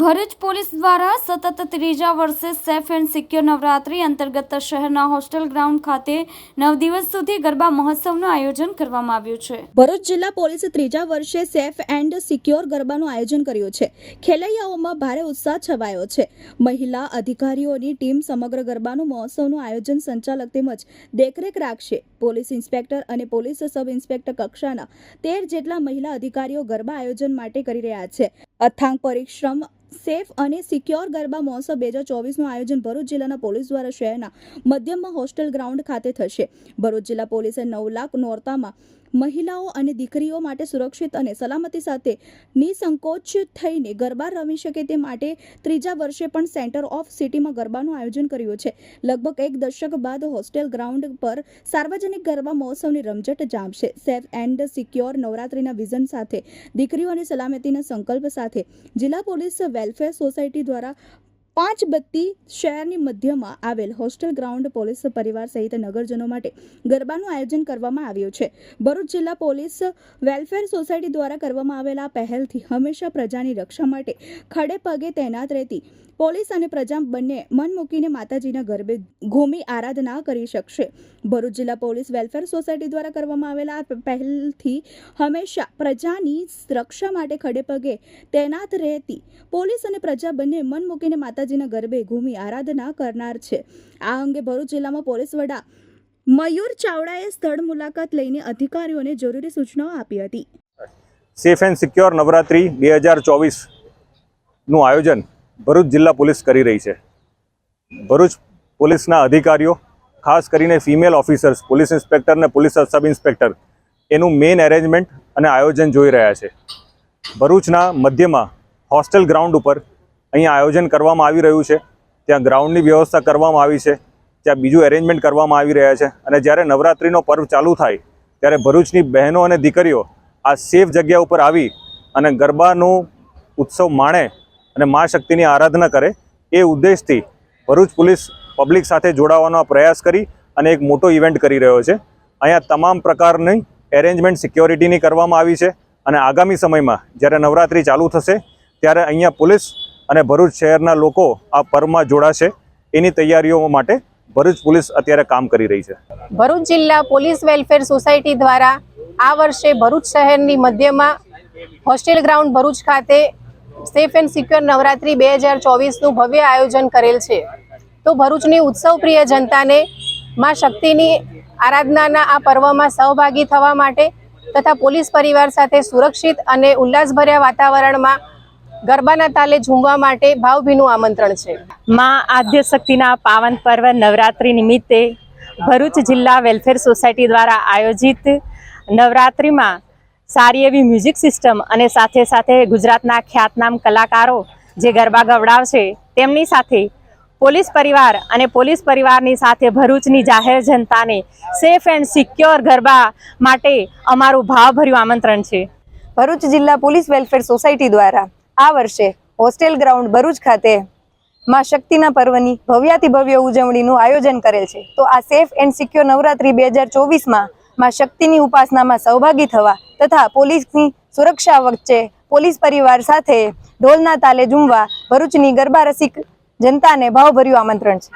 Bharuch police દ્વારા સતત ત્રીજા વર્ષે સેફ એન્ડ સિક્યોર નવરાત્રી અંતર્ગત શહેરના હોસ્ટેલ ગ્રાઉન્ડ ખાતે નવ દિવસ સુધી ગરબા મહોત્સવનું આયોજન કરવામાં આવ્યું છે. ભરૂચ જિલ્લા પોલીસે ત્રીજા વર્ષે સેફ એન્ડ સિક્યોર ગરબાનું આયોજન કર્યું છે. ખેલૈયાઓમાં ભારે ઉત્સાહ છવાયો છે. મહિલા અધિકારીઓની ટીમ સમગ્ર ગરબાનું મહોત્સવનું આયોજન સંચાલક તેમજ દેખરેખ રાખશે. પોલીસ ઇન્સ્પેક્ટર અને પોલીસ સબ ઇન્સ્પેક્ટર કક્ષાના તેર જેટલા મહિલા અધિકારીઓ ગરબા આયોજન માટે કરી રહ્યા છે. અથાંગ પરિશ્રમ સેફ અને સિક્યોર ગરબા મહોત્સવ બે હજાર ચોવીસનું આયોજન ભરૂચ જિલ્લાના પોલીસ દ્વારા શહેરના મધ્યમમાં હોસ્ટેલ ગ્રાઉન્ડ ખાતે થશે. ભરૂચ જિલ્લા પોલીસે નવ લાખ નોરતામાં મહિલાઓ અને દીકરીઓ માટે સુરક્ષિત અને સલામતી સાથે નિસંકોચ થઈને ગરબા રમી શકે તે માટે ત્રીજા વર્ષે પણ સેન્ટર ઓફ સિટીમાં ગરબાનું આયોજન કર્યું છે. લગભગ એક દશક બાદ હોસ્ટેલ ગ્રાઉન્ડ પર સાર્વજનિક ગરબા મહોત્સવની રમઝટ જામશે. સેફ એન્ડ સિક્યોર નવરાત્રિના વિઝન સાથે દીકરીઓ અને સલામતીના સંકલ્પ સાથે જિલ્લા પોલીસ વેલફેર સોસાયટી દ્વારા પાંચ બત્તી શહેરની મધ્યમાં આવેલ હોસ્ટેલ ગ્રાઉન્ડ પોલીસ પરિવાર સહિત નગરજનો માટે ગરબાનું આયોજન કરવામાં આવ્યું છે. ભરૂચ જિલ્લા પોલીસ વેલફેર સોસાયટી દ્વારા કરવામાં આવેલા પહેલથી હંમેશા પ્રજાની રક્ષા માટે ખડે પગે તૈનાત રહેતી પોલીસ અને પ્રજા બંને મન મૂકીને માતાજીના ગરબે ઘૂમી આરાધના કરી શકશે. ભરૂચ જિલ્લા પોલીસ વેલફેર સોસાયટી દ્વારા કરવામાં આવેલા પહેલથી હંમેશા પ્રજાની રક્ષા માટે ખડે પગે તૈનાત રહેતી પોલીસ અને પ્રજા બંને મન મૂકીને માતાજીના ગરબે ઘૂમી આરાધના કરનાર છે. આ અંગે ભરૂચ જિલ્લામાં પોલીસ વડા મયુર ચાવડાએ સ્થળ મુલાકાત લઈને અધિકારીઓને જરૂરી સૂચનાઓ આપી હતી. સેફ એન્ડ સિક્યોર નવરાત્રિ બે હજાર ચોવીસનું આયોજન ભરૂચ જિલ્લા પોલીસ કરી રહી છે. ભરૂચ પોલીસના અધિકારીઓ, ખાસ કરીને ફિમેલ ઓફિસર્સ, પોલીસ ઇન્સ્પેક્ટર અને પોલીસ સબ ઇન્સ્પેક્ટર, એનું મેઇન એરેન્જમેન્ટ અને આયોજન જોઈ રહ્યા છે. ભરૂચના મધ્યમાં હોસ્ટેલ ગ્રાઉન્ડ ઉપર અહીંયા આયોજન કરવામાં આવી રહ્યું છે. ત્યાં ગ્રાઉન્ડની વ્યવસ્થા કરવામાં આવી છે. ત્યાં બીજું એરેન્જમેન્ટ કરવામાં આવી રહ્યા છે. અને જ્યારે નવરાત્રિનો પર્વ ચાલુ થાય, ત્યારે ભરૂચની બહેનો અને દીકરીઓ આ સેફ જગ્યા ઉપર આવી અને ગરબાનું ઉત્સવ માણે અને મા શક્તિની આરાધના કરે એ ઉદ્દેશથી ભરૂચ પોલીસ પબ્લિક સાથે જોડાવાનો પ્રયાસ કરી અને એક મોટો ઇવેન્ટ કરી રહ્યો છે. અહીંયા તમામ પ્રકારની એરેન્જમેન્ટ સિક્યોરિટીની કરવામાં આવી છે. અને આગામી સમયમાં જ્યારે નવરાત્રિ ચાલુ થશે, ત્યારે અહીંયા પોલીસ અને ભરૂચ શહેરના લોકો આ પર્વમાં જોડાશે. એની તૈયારીઓ માટે ભરૂચ પોલીસ અત્યારે કામ કરી રહી છે. ભરૂચ જિલ્લા પોલીસ વેલફેર સોસાયટી દ્વારા આ વર્ષે ભરૂચ શહેરની મધ્યમાં હોસ્ટેલ ગ્રાઉન્ડ ભરૂચ ખાતે સેફ એન્ડ સિક્યોર નવરાત્રી બે હજાર ચોવીસનું ભવ્ય આયોજન કરેલ છે. તો ભરૂચની ઉત્સવપ્રિય જનતાને માં શક્તિની આરાધનાના આ પર્વમાં સહભાગી થવા માટે તથા પોલીસ પરિવાર સાથે સુરક્ષિત અને ઉલ્લાસભર્યા વાતાવરણમાં ગરબાના તાલે ઝૂમવા માટે ભાવભીનું આમંત્રણ છે. માં આદ્ય શક્તિના પાવન પર્વ નવરાત્રિ નિમિત્તે ભરૂચ જિલ્લા વેલફેર સોસાયટી દ્વારા આયોજિત નવરાત્રિમાં સારી એવી મ્યુઝિક સિસ્ટમ અને સાથે સાથે ગુજરાતના ખ્યાતનામ કલાકારો જે ગરબા ગવડાવશે તેમની સાથે પોલીસ પરિવાર અને પોલીસ પરિવારની સાથે ભરૂચની જાહેર જનતાને સેફ એન્ડ સિક્યોર ગરબા માટે અમારું ભાવભર્યું આમંત્રણ છે. ભરૂચ જિલ્લા પોલીસ વેલફેર સોસાયટી દ્વારા આ વર્ષે હોસ્ટેલ ગ્રાઉન્ડ ભરૂચ ખાતે માં શક્તિના પર્વની ભવ્યાતિ ભવ્ય ઉજવણીનું આયોજન કરેલ છે. તો આ સેફ એન્ડ સિક્યોર નવરાત્રી બે હજાર ચોવીસમાં માં શક્તિની ઉપાસનામાં સહભાગી થવા તથા પોલીસની સુરક્ષા વચ્ચે પોલીસ પરિવાર સાથે ઢોલના તાલે ઝૂમવા ભરૂચની ગરબા રસિક જનતાને ભાવભર્યું આમંત્રણ છે.